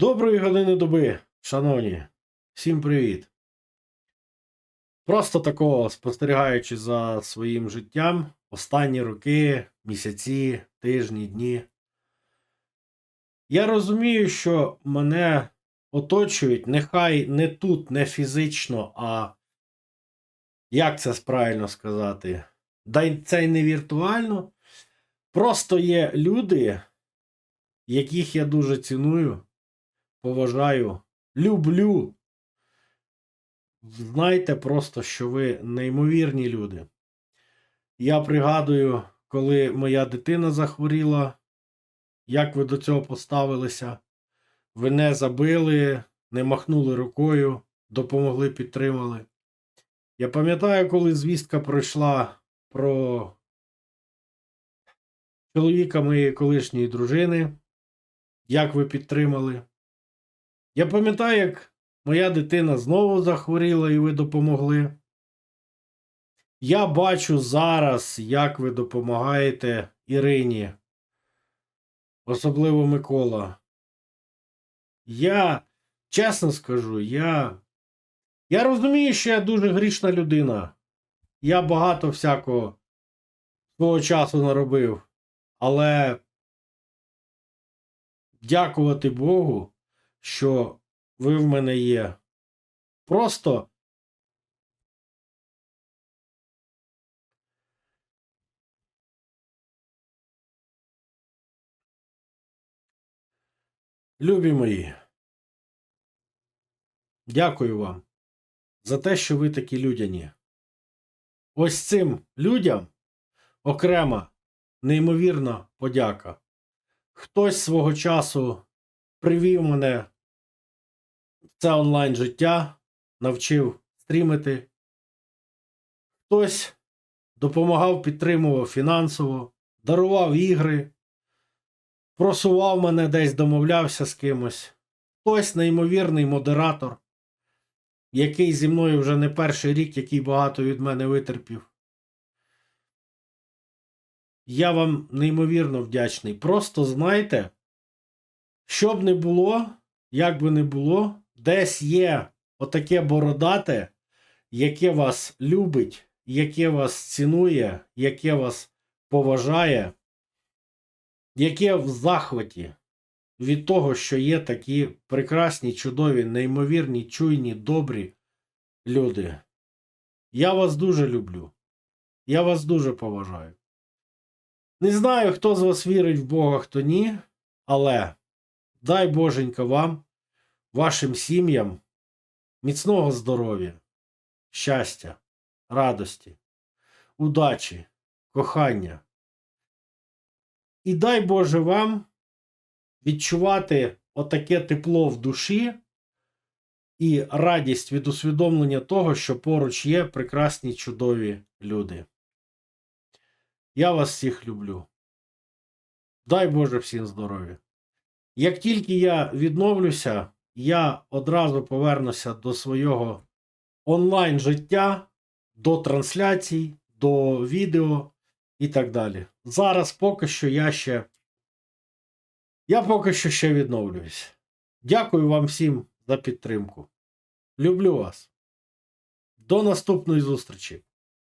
Доброї години доби, шановні. Всім привіт. Просто такого спостерігаючи за своїм життям останні роки, місяці, тижні, дні. Я розумію, що мене оточують нехай не тут, не фізично, а як це правильно сказати? Да це й не віртуально. Просто є люди, яких я дуже ціную, поважаю, люблю. Знайте просто, що ви неймовірні люди. Я пригадую, коли моя дитина захворіла, як ви до цього поставилися. Ви не забили, не махнули рукою, допомогли, підтримали. Я пам'ятаю, коли звістка пройшла про чоловіка моєї колишньої дружини, як ви підтримали. Я пам'ятаю, як моя дитина знову захворіла і ви допомогли. Я бачу зараз, як ви допомагаєте Ірині, особливо Микола. Я чесно скажу, я, я розумію, що я дуже грішна людина. Я багато всякого свого часу наробив, але дякувати Богу, що ви в мене є. Просто любі мої. Дякую вам за те, що ви такі людяні. Ось цим людям окрема неймовірна подяка. Хтось свого часу привів мене це онлайн життя, навчив стрімити. Хтось допомагав, підтримував фінансово, дарував ігри, просував мене десь, домовлявся з кимось. Хтось неймовірний модератор, який зі мною вже не перший рік, який багато від мене витерпів. Я вам неймовірно вдячний. Просто знайте, що б не було, як би не було, десь є отаке бородате, яке вас любить, яке вас цінує, яке вас поважає, яке в захваті від того, що є такі прекрасні, чудові, неймовірні, чуйні, добрі люди. Я вас дуже люблю. Я вас дуже поважаю. Не знаю, хто з вас вірить в Бога, хто ні, але дай Боженька вам, вашим сім'ям, міцного здоров'я, щастя, радості, удачі, кохання. І дай Боже вам відчувати отаке тепло в душі і радість від усвідомлення того, що поруч є прекрасні чудові люди. Я вас всіх люблю. Дай Боже всім здоров'я. Як тільки я відновлюся, я одразу повернуся до свого онлайн життя, до трансляцій, до відео і так далі. Зараз поки що я ще. Я поки що ще відновлююсь. Дякую вам всім за підтримку. Люблю вас. До наступної зустрічі.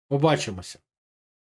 Побачимося.